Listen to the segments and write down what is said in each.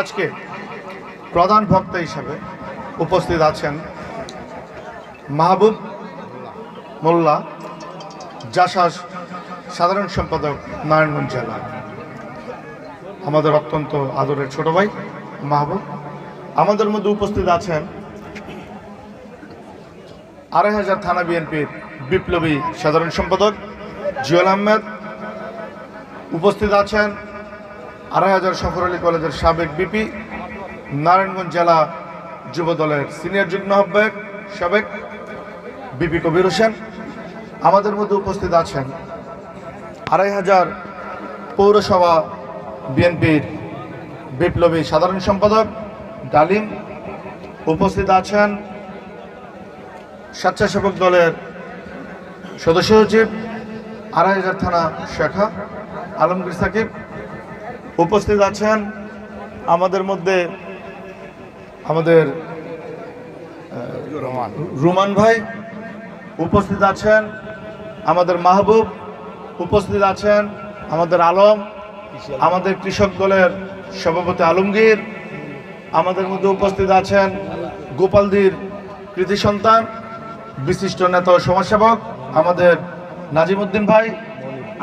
আজকে প্রধান বক্তা হিসাবে উপস্থিত আছেন মাহবুব মোল্লা জাসাস সাধারণ সম্পাদক নারায়ণগঞ্জ জেলা। আমাদের অত্যন্ত আদরের ছোট ভাই মাহবুব। আমাদের মধ্যে উপস্থিত আছেন আড়াই হাজার থানা বিএনপির বিপ্লবী সাধারণ সম্পাদক জুয়েল আহমেদ। উপস্থিত আছেন আড়াই হাজার সফর আলী কলেজের সাবেক বিপি, নারায়ণগঞ্জ জেলা যুব দলের সিনিয়র যুগ্ম আহ্বায়ক, সাবেক বিপি কবির হোসেন আমাদের মধ্যে উপস্থিত আছেন আড়াই হাজার পৌরসভা বিএনপির বিপ্লবী সাধারণ সম্পাদক ডালিম। উপস্থিত আছেন স্বেচ্ছাসেবক দলের সদস্য সচিব, আড়াই হাজার থানা শাখা, আলমগীর সাকিব। উপস্থিত আছেন আমাদের মধ্যে আমাদের রুমান। ভাই উপস্থিত আছেন আমাদের মাহবুব উপস্থিত আছেন আমাদের আলম? আমাদের কৃষক দলের সভাপতি আলমগীর আমাদের মধ্যে উপস্থিত আছেন গোপালদির কৃতি সন্তান বিশিষ্ট নেতা ও সমাজসেবক আমাদের নাজিমুদ্দিন ভাই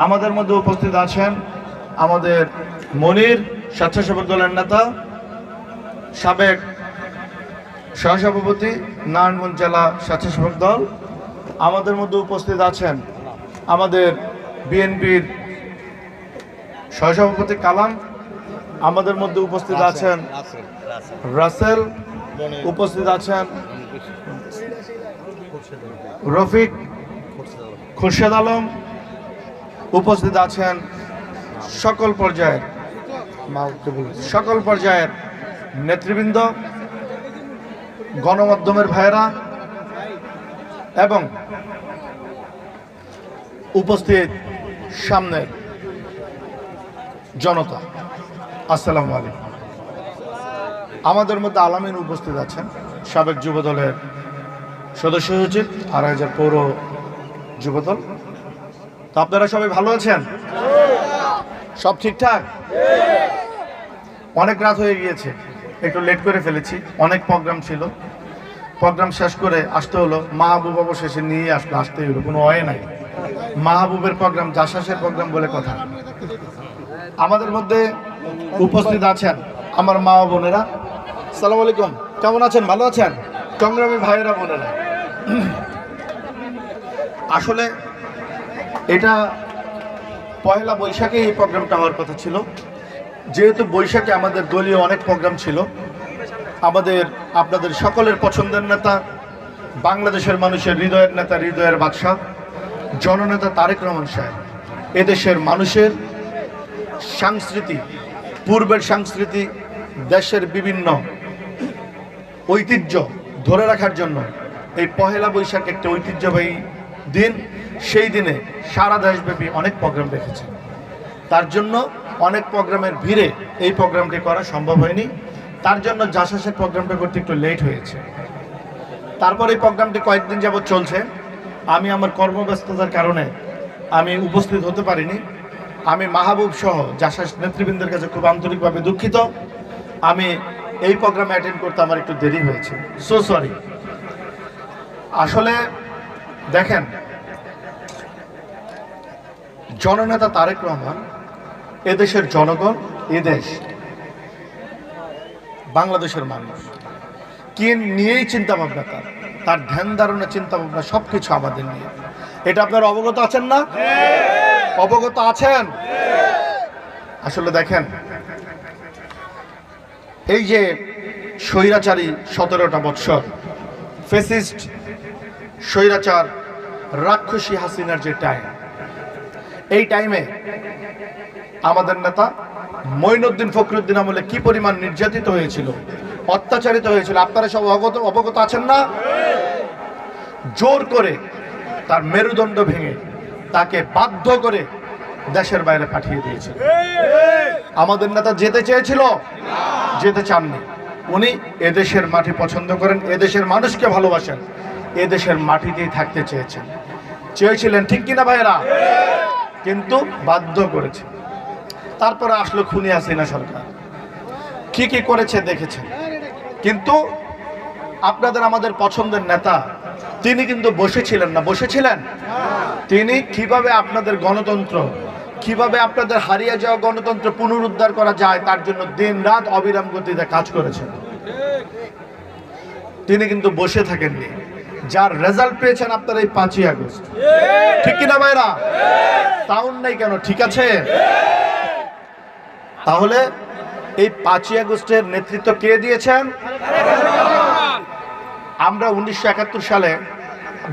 আমাদের মধ্যে উপস্থিত আছেন আমাদের মনির স্বেচ্ছাসেবক দলের নেতা সাবেক সহসভাপতি নারায়ণগঞ্জ জেলা স্বেচ্ছাসেবক দল। আমাদের মধ্যে উপস্থিত আছেন আমাদের বিএনপির সহসভাপতি কালাম আমাদের মধ্যে উপস্থিত আছেন রাসেল উপস্থিত আছেন রফিক খুরশেদ আলম উপস্থিত আছেন সকল পর্যায়ের সকল পর্যায়ের নেতৃবৃন্দ, গণমাধ্যমের ভাইয়েরা এবং উপস্থিত সামনের জনতা। আসসালামু আলাইকুম। আমাদের মধ্যে আলামিন উপস্থিত আছেন, সাবেক যুবদলের সদস্য সচিব আড়াই হাজার পৌর যুবদল। তো আপনারা সবাই ভালো আছেন? সব ঠিকঠাক? অনেক রাত হয়ে গিয়েছে, একটু লেট করে ফেলেছি, অনেক প্রোগ্রাম ছিল। প্রোগ্রাম শেষ করে আসতে হলো, মাহবুব অবশেষে নিয়ে আসলো আসতে হলো, কোনো অয়ে নাই। মাহবুবের প্রোগ্রাম জাসাসের প্রোগ্রাম বলে কথা। আমাদের মধ্যে উপস্থিত আছেন আমার মা বোনেরা। সালাম আলাইকুম, কেমন আছেন? ভালো আছেন? সংগ্রামী ভাইয়েরা, বোনেরা। আসলে এটা পয়লা বৈশাখে এই প্রোগ্রামটা হওয়ার কথা ছিল। যেহেতু বৈশাখে আমাদের দলীয় অনেক প্রোগ্রাম ছিল, আমাদের আপনাদের সকলের পছন্দের নেতা, বাংলাদেশের মানুষের হৃদয়ের নেতা হৃদয়ের বাদশাহ, জননেতা তারেক রহমান সাহেব। এদেশের মানুষের সংস্কৃতি, পূর্বের সংস্কৃতি, দেশের বিভিন্ন ঐতিহ্য ধরে রাখার জন্য এই পহেলা বৈশাখ একটা ঐতিহ্যবাহী দিন। সেই দিনে সারা দেশব্যাপী অনেক প্রোগ্রাম রেখেছে তার জন্য অনেক প্রোগ্রামের ভিড়ে এই প্রোগ্রামটি করা সম্ভব হয়নি। তার জন্য জাসাসের প্রোগ্রামটা করতে একটু লেট হয়েছে। তারপর এই প্রোগ্রামটি কয়েকদিন যাবৎ চলছে। আমি আমার কর্মব্যস্ততার কারণে আমি উপস্থিত হতে পারিনি। আমি মাহবুব সহ জাসাস নেতৃবৃন্দের কাছে খুব আন্তরিকভাবে দুঃখিত। আমি এই প্রোগ্রামে অ্যাটেন্ড করতে আমার একটু দেরি হয়েছে। সো সরি আসলে দেখেন, জননেতা তারেক রহমান এদেশের জনগণ এদেশ বাংলাদেশের মানুষ। কি নিয়েই চিন্তা ভাবনা তার? তার ধ্যান ধারণা চিন্তা ভাবনা সব কিছু আমাদের নিয়ে। এটা আপনার অবগত আছেন না? অবগত আছেন? আসলে দেখেন, এই যে স্বৈরাচারী সতেরোটা বৎসর, ফেসিস্ট, স্বৈরাচার, রাক্ষসী হাসিনার যে টাইম এই টাইমে আমাদের নেতা মঈনুদ্দিন ফখরুদ্দিন আমলে কি পরিমাণ নির্যাতিত হয়েছিল, অত্যাচারিত হয়েছিল, আপনারা সব অবগত অবগত আছেন না? জোর করে তার মেরুদণ্ড ভেঙে তাকে বাধ্য করে দেশের বাইরে পাঠিয়ে দিয়েছিল। আমাদের নেতা যেতে চেয়েছিল, যেতে চাননি। উনি এদেশের মাটি পছন্দ করেন, এদেশের মানুষকে ভালোবাসেন, এদেশের মাটিতেই থাকতে চেয়েছেন। চেয়েছিলেন ঠিক কিনা ভাইয়েরা? কিন্তু বাধ্য করেছে। তারপরে আসলো খুনি হাসিনা সরকার। কি কি করেছে দেখেছেন। কিন্তু আপনাদের আমাদের পছন্দের নেতা তিনি কিন্তু বসেছিলেন না। বসেছিলেন? তিনি কীভাবে আপনাদের গণতন্ত্র কীভাবে আপনাদের হারিয়ে যাওয়া গণতন্ত্র পুনরুদ্ধার করা যায় তার জন্য দিন রাত অবিরাম গতিতে কাজ করেছেন। তিনি কিন্তু বসে থাকেননি। যার রেজাল্ট পেয়েছেন আপনারা এই পাঁচই আগস্ট। ঠিক কিনা ভাইরা? সাউন্ড নাই কেন? ঠিক আছে? তাহলে এই পাঁচই আগস্টের নেতৃত্ব কে দিয়েছেন? আমরা উনিশশো একাত্তর সালে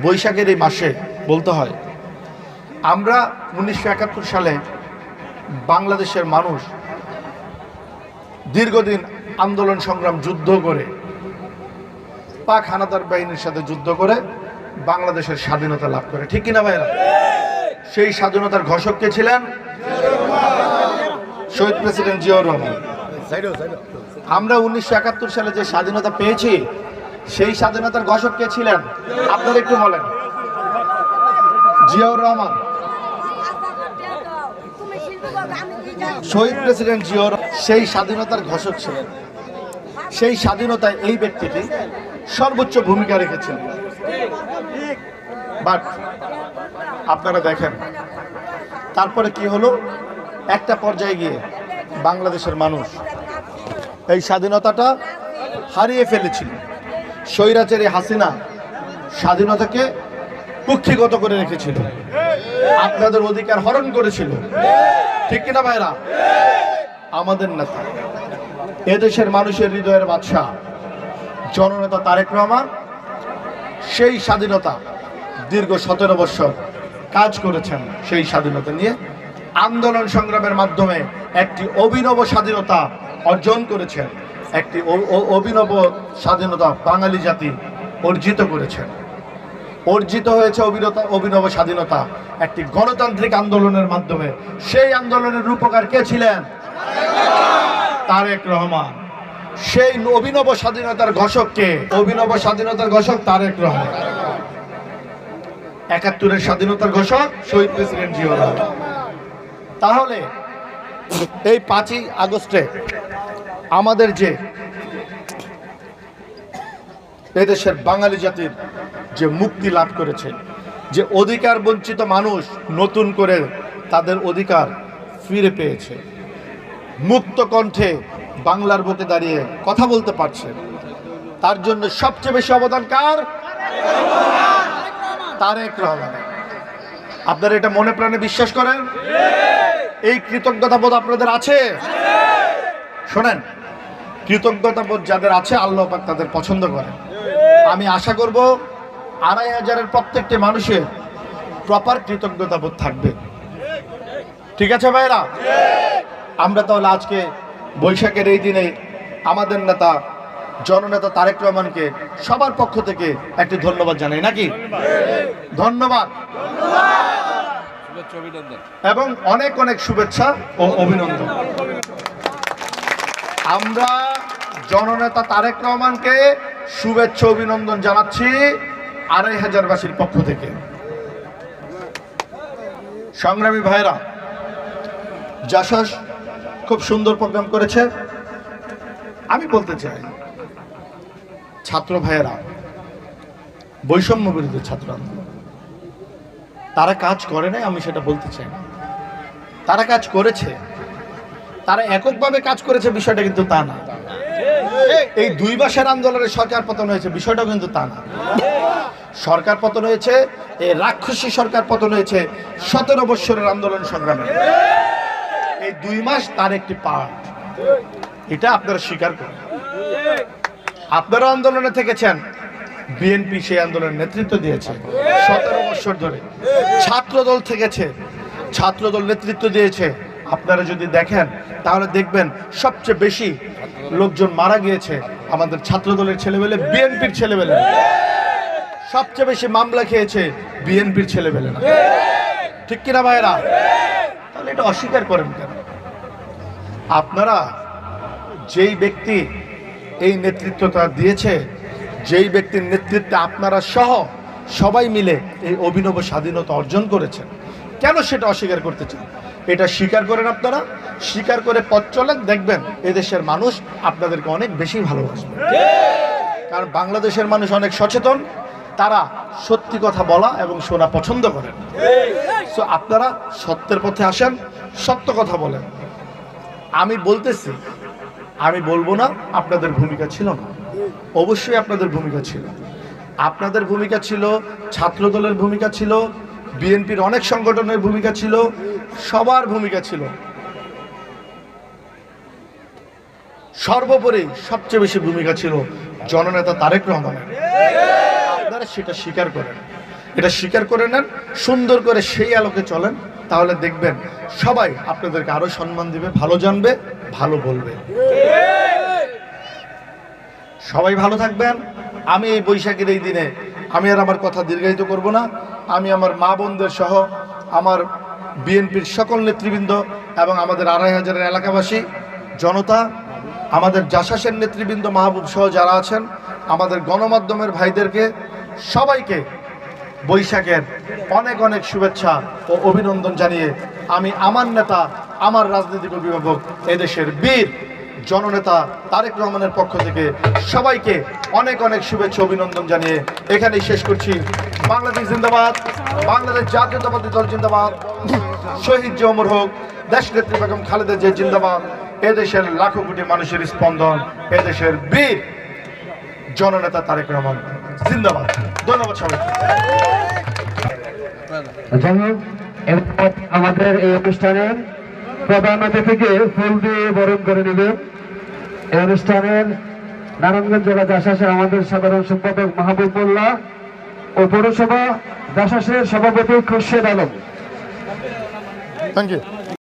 বৈশাখের এই মাসে বলতে হয়, আমরা উনিশশো একাত্তর সালে বাংলাদেশের মানুষ দীর্ঘদিন আন্দোলন সংগ্রাম যুদ্ধ করে, পাক হানাদার বাহিনীর সাথে যুদ্ধ করে বাংলাদেশের স্বাধীনতা লাভ করে। ঠিক কিনা ভাইরা সেই স্বাধীনতার ঘোষক কে ছিলেন? শহীদ প্রেসিডেন্ট জিয়াউর রহমান। আমরা উনিশশো একাত্তর সালে যে স্বাধীনতা পেয়েছি, সেই স্বাধীনতার ঘোষক কে ছিলেন? আপনারা একটু বলেন। জিয়াউর রহমান। শহীদ প্রেসিডেন্ট জিয়াউর সেই স্বাধীনতার ঘোষক ছিলেন। সেই স্বাধীনতায় এই ব্যক্তিটি সর্বোচ্চ ভূমিকা রেখেছিলেন বাট আপনারা দেখেন, তারপরে কি হলো? একটা পর্যায়ে গিয়ে বাংলাদেশের মানুষ এই স্বাধীনতাটা হারিয়ে ফেলেছিল। স্বৈরাচারী হাসিনা স্বাধীনতাকে কুক্ষিগত করে রেখেছিল। আপনাদের অধিকার হরণ করেছিল। ঠিক কিনা ভাইরা? আমাদের নেতা, এদেশের মানুষের হৃদয়ের বাদশাহ, জননেতা তারেক রহমান, সেই স্বাধীনতা দীর্ঘ সতেরো বছর কাজ করেছেন সেই স্বাধীনতা নিয়ে। আন্দোলন সংগ্রামের মাধ্যমে একটি অভিনব স্বাধীনতা অর্জন করেছেন। একটি অভিনব স্বাধীনতা বাঙালি জাতি অর্জিত করেছেন। অর্জিত হয়েছে অভিনতা অভিনব স্বাধীনতা। একটি গণতান্ত্রিক আন্দোলনের মাধ্যমে। সেই আন্দোলনের রূপকার কে ছিলেন? তারেক রহমান। সেই অভিনব স্বাধীনতার ঘোষককে অভিনব স্বাধীনতার ঘোষক তারেক রহমান। একাত্তরের স্বাধীনতার ঘোষক শহীদ প্রেসিডেন্ট রহমান। তাহলে এই পাঁচই আগস্টে আমাদের যে এদেশের বাঙালি জাতির যে মুক্তি লাভ করেছে, যে অধিকার বঞ্চিত মানুষ নতুন করে তাদের অধিকার ফিরে পেয়েছে, মুক্ত কণ্ঠে বাংলার বুকে দাঁড়িয়ে কথা বলতে পারছে, তার জন্য সবচেয়ে বেশি অবদান কার? তারেক রহমান। আপনারা এটা মনে প্রাণে বিশ্বাস করেন? এই কৃতজ্ঞতা বোধ আপনাদের আছে? শোনেন কৃতজ্ঞতা বোধ যাদের আছে, আল্লাহ পাক তাদের পছন্দ করে আমি আশা করব আড়াই হাজারের প্রত্যেকটি মানুষের প্রপার কৃতজ্ঞতা বোধ থাকবে। ঠিক আছে ভাইরা? আমরা তাহলে আজকে বৈশাখের এই দিনে আমাদের নেতা, জননেতা তারেক রহমানকে সবার পক্ষ থেকে একটি ধন্যবাদ জানাই, নাকি? ধন্যবাদ। এবং অনেক অনেক শুভেচ্ছা ও অভিনন্দন। আমরা জননেতা তারেক রহমানকে শুভেচ্ছা অভিনন্দন জানাচ্ছি আড়াই হাজার বাসীর পক্ষ থেকে। সংগ্রামী ভাইরা, জাসাস খুব সুন্দর প্রোগ্রাম করেছে। আমি বলতে চাই, ছাত্র ভাইয়েরা, বৈষম্য বিরোধী ছাত্র আন্দোলন। তারা কাজ করে নাই, আমি সেটা বলতে চাই না। তারা কাজ করেছে। তারা এককভাবে কাজ করেছে, বিষয়টা কিন্তু তা না। এই দুই মাসের আন্দোলনে সরকার পতন হয়েছে, বিষয়টাও কিন্তু তা না। সরকার পতন হয়েছে, এই রাক্ষসী সরকার পতন হয়েছে, সতেরো বৎসরের আন্দোলন সংগ্রামে। এই দুই মাস তার একটি পার্ট এটা আপনারা স্বীকার করেন। আপনারা আন্দোলনে থেকেছেন, বিএনপি সেই আন্দোলনের নেতৃত্ব দিয়েছে। সতেরো বছর ধরে ছাত্রদল থেকেছে, ছাত্রদল নেতৃত্ব দিয়েছে। আপনারা যদি দেখেন, তাহলে দেখবেন সবচেয়ে বেশি লোকজন মারা গিয়েছে আমাদের ছাত্রদলের ছেলেবেলে, বিএনপির ছেলেবেলে। সবচেয়ে বেশি মামলা খেয়েছে বিএনপির ছেলেবেলে না। ঠিক কিনা ভাইরা তাহলে এটা অস্বীকার করেন কেন? আপনারা যেই ব্যক্তি এই নেতৃত্বটা দিয়েছে, যেই ব্যক্তির নেতৃত্বে আপনারা সহ সবাই মিলে এই অভিনব স্বাধীনতা অর্জন করেছেন। কেন সেটা অস্বীকার করতে চান? এটা স্বীকার করেন আপনারা। স্বীকার করে পথ চলেন, দেখবেন এদেশের মানুষ আপনাদেরকে অনেক বেশি ভালোবাসবে। কারণ বাংলাদেশের মানুষ অনেক সচেতন, তারা সত্যি কথা বলা এবং শোনা পছন্দ করেন। সো আপনারা সত্যের পথে আসেন, সত্য কথা বলেন। আমি বলতেছি, আমি বলব না, আপনাদের ভূমিকা ছিল না। অবশ্যই আপনাদের ভূমিকা ছিল। আপনাদের ভূমিকা ছিল, ছাত্রদলের ভূমিকা ছিল, বিএনপির অনেক সংগঠনের ভূমিকা ছিল, সবার ভূমিকা ছিল। সর্বোপরি সবচেয়ে বেশি ভূমিকা ছিল জননেতা তারেক রহমানের। আপনারা সেটা স্বীকার করেন। এটা স্বীকার করে নেন, সুন্দর করে সেই আলোকে চলেন, তাহলে দেখবেন সবাই আপনাদেরকে আরও সম্মান দিবে, ভালো জানবে, ভালো বলবে। সবাই ভালো থাকবেন। আমি এই বৈশাখের এই দিনে, আমি আর আমার কথা দীর্ঘায়িত করব না। আমি আমার মা বোনদের সহ আমার বিএনপির সকল নেতৃবৃন্দ এবং আমাদের আড়াই হাজারের এলাকাবাসী, জনতা, আমাদের জাসাসের নেতৃবৃন্দ মাহবুব সহ যারা আছেন, আমাদের গণমাধ্যমের ভাইদেরকে সবাইকে বৈশাখের অনেক অনেক শুভেচ্ছা ও অভিনন্দন জানিয়ে আমি আমার নেতা, আমার রাজনৈতিক অভিভাবক এদেশের বীর জননেতা তারেক রহমানের পক্ষ থেকে সবাইকে অনেক অনেক শুভেচ্ছা, অভিনন্দন জানিয়ে এখানেই শেষ করছি। বাংলাদেশ জিন্দাবাদ, বাংলাদেশ জাতীয়তাবাদী দল জিন্দাবাদ। শহীদ জমর হোক দেশ নেত্রী বেগম খালেদা যে জিন্দাবাদ। এদেশের লাখো কোটি মানুষের স্পন্দন, এদেশের বীর জননেতা তারেক রহমান জিন্দাবাদ। ধন্যবাদ সবাইকে। আমাদের এই অনুষ্ঠানের প্রধান অতিথিকে ফুল দিয়ে বরণ করে নেবেন এই অনুষ্ঠানের নারায়ণগঞ্জ জেলা দাসাসের আমাদের সাধারণ সম্পাদক মাহবুব মোল্লা ও পৌরসভা দাসাসের সভাপতি খুরশেদ আলম। Thank you